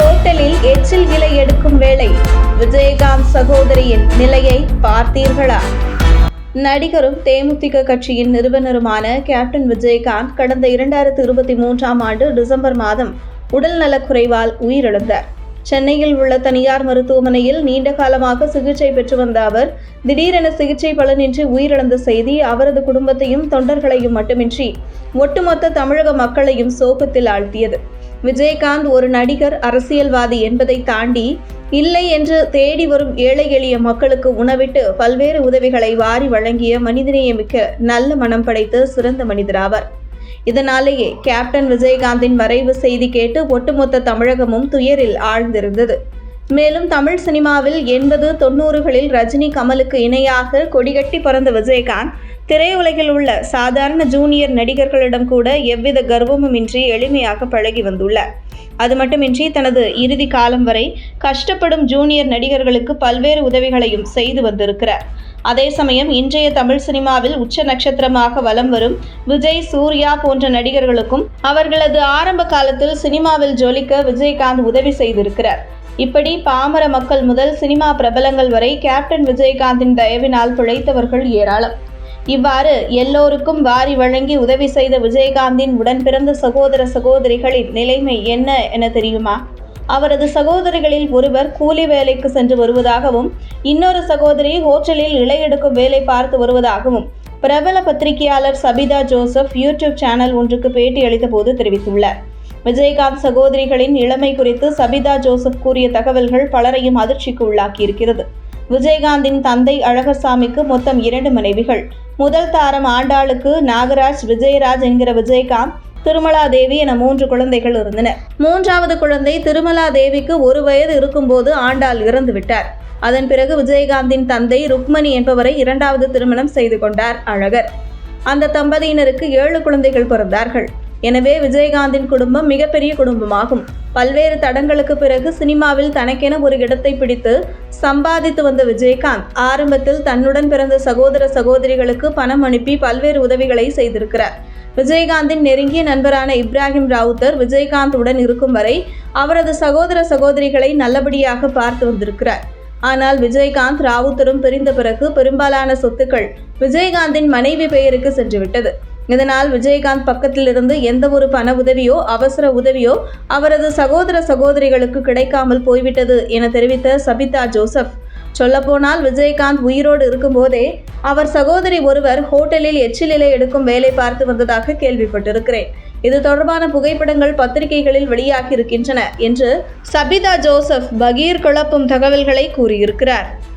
ஹோட்டலில் எச்சில் விலை எடுக்கும் வேளை விஜயகாந்த் சகோதரியின் நிலையை பார்த்தீர்களா? நடிகரும் தேமுதிக கட்சியின் நிறுவனருமான கேப்டன் விஜயகாந்த் கடந்த இரண்டாயிரத்து இருபத்தி மூன்றாம் ஆண்டு டிசம்பர் மாதம் உடல் நலக்குறைவால் உயிரிழந்தார். சென்னையில் உள்ள தனியார் மருத்துவமனையில் நீண்ட காலமாக சிகிச்சை பெற்று வந்த அவர் திடீரென சிகிச்சை பலனின்றி உயிரிழந்த செய்தி அவரது குடும்பத்தையும் தொண்டர்களையும் மட்டுமின்றி ஒட்டுமொத்த தமிழக மக்களையும் சோகத்தில் ஆழ்த்தியது. விஜயகாந்த் ஒரு நடிகர் அரசியல்வாதி என்பதை தாண்டி இல்லை என்று தேடி வரும் ஏழை எளிய மக்களுக்கு உணவிட்டு பல்வேறு உதவிகளை வாரி வழங்கிய மனிதநேயமிக்க நல்ல மனம் படைத்த சிறந்த மனிதராவார். இதனாலேயே கேப்டன் விஜயகாந்தின் மறைவு செய்தி கேட்டு ஒட்டுமொத்த தமிழகமும் துயரில் ஆழ்ந்திருந்தது. மேலும் தமிழ் சினிமாவில் எண்பது தொண்ணூறுகளில் ரஜினி கமலுக்கு இணையாக கொடிகட்டி பறந்த விஜயகாந்த் திரையுலகில் உள்ள சாதாரண ஜூனியர் நடிகர்களிடம் கூட எவ்வித கர்வமுமின்றி எளிமையாக பழகி வந்துள்ளார் அது மட்டுமின்றி தனது இறுதி காலம் வரை கஷ்டப்படும் ஜூனியர் நடிகர்களுக்கு பல்வேறு உதவிகளையும் செய்து வந்திருக்கிறார். அதே சமயம் இன்றைய தமிழ் சினிமாவில் உச்ச நட்சத்திரமாக வலம் வரும் விஜய் சூர்யா போன்ற நடிகர்களுக்கும் அவர்களது ஆரம்ப காலத்தில் சினிமாவில் ஜொலிக்க விஜயகாந்த் உதவி செய்திருக்கிறார். இப்படி பாமர மக்கள் முதல் சினிமா பிரபலங்கள் வரை கேப்டன் விஜயகாந்தின் தயவினால் பிழைத்தவர்கள் ஏராளம். இவ்வாறு எல்லோருக்கும் வாரி வழங்கி உதவி செய்த விஜயகாந்தின் உடன் பிறந்த சகோதர சகோதரிகளின் நிலைமை என்ன என தெரியுமா? அவரது சகோதரிகளில் ஒருவர் கூலி வேலைக்கு சென்று வருவதாகவும் இன்னொரு சகோதரி ஹோட்டலில் இலையெடுக்கும் வேலை பார்த்து வருவதாகவும் பிரபல பத்திரிகையாளர் சபிதா ஜோசப் யூடியூப் சேனல் ஒன்றுக்கு பேட்டி அளித்தபோது தெரிவித்துள்ளார். விஜயகாந்த் சகோதரிகளின் இளமை குறித்து சபிதா ஜோசப் கூறிய தகவல்கள் பலரையும் அதிர்ச்சிக்கு உள்ளாக்கியிருக்கிறது. விஜயகாந்தின் தந்தை அழகர்சாமிக்கு மொத்தம் இரண்டு மனைவிகள். முதல் தாரம் ஆண்டாளுக்கு நாகராஜ் விஜயராஜ் என்கிற விஜயகாந்த் திருமலா தேவி என மூன்று குழந்தைகள் இருந்தனர். மூன்றாவது குழந்தை திருமலா தேவிக்கு ஒரு வயது இருக்கும்போது ஆண்டாள் இறந்து விட்டார். அதன் பிறகு விஜயகாந்தின் தந்தை ருக்மணி என்பவரை இரண்டாவது திருமணம் செய்து கொண்டார் அழகர். அந்த தம்பதியினருக்கு ஏழு குழந்தைகள் பிறந்தார்கள். எனவே விஜயகாந்தின் குடும்பம் மிகப்பெரிய குடும்பமாகும். பல்வேறு தடங்களுக்கு பிறகு சினிமாவில் தனக்கென ஒரு இடத்தை பிடித்து சம்பாதித்து வந்த விஜயகாந்த் ஆரம்பத்தில் தன்னுடன் பிறந்த சகோதர சகோதரிகளுக்கு பணம் அனுப்பி பல்வேறு உதவிகளை செய்திருக்கிறார். விஜயகாந்தின் நெருங்கிய நண்பரான இப்ராஹிம் ராவுத்தர் விஜயகாந்த் உடன் இருக்கும் வரை அவரது சகோதர சகோதரிகளை நல்லபடியாக பார்த்து வந்திருக்கிறார். ஆனால் விஜயகாந்த் ராவுத்தரும் பிரிந்த பிறகு பெரும்பாலான சொத்துக்கள் விஜயகாந்தின் மனைவி பெயருக்கு சென்றுவிட்டது. இதனால் விஜயகாந்த் பக்கத்திலிருந்து எந்த ஒரு பண உதவியோ அவசர உதவியோ அவரது சகோதர சகோதரிகளுக்கு கிடைக்காமல் போய்விட்டது என தெரிவித்த சபிதா ஜோசப். சொல்லப்போனால் விஜயகாந்த் உயிரோடு இருக்கும்போதே அவர் சகோதரி ஒருவர் ஹோட்டலில் எச்சிலிலை எடுக்கும் வேலை பார்த்து வந்ததாக கேள்விப்பட்டிருக்கிறேன். இது தொடர்பான புகைப்படங்கள் பத்திரிகைகளில் வெளியாகியிருக்கின்றன என்று சபிதா ஜோசப் பகீர் குழப்பும் தகவல்களை கூறியிருக்கிறார்.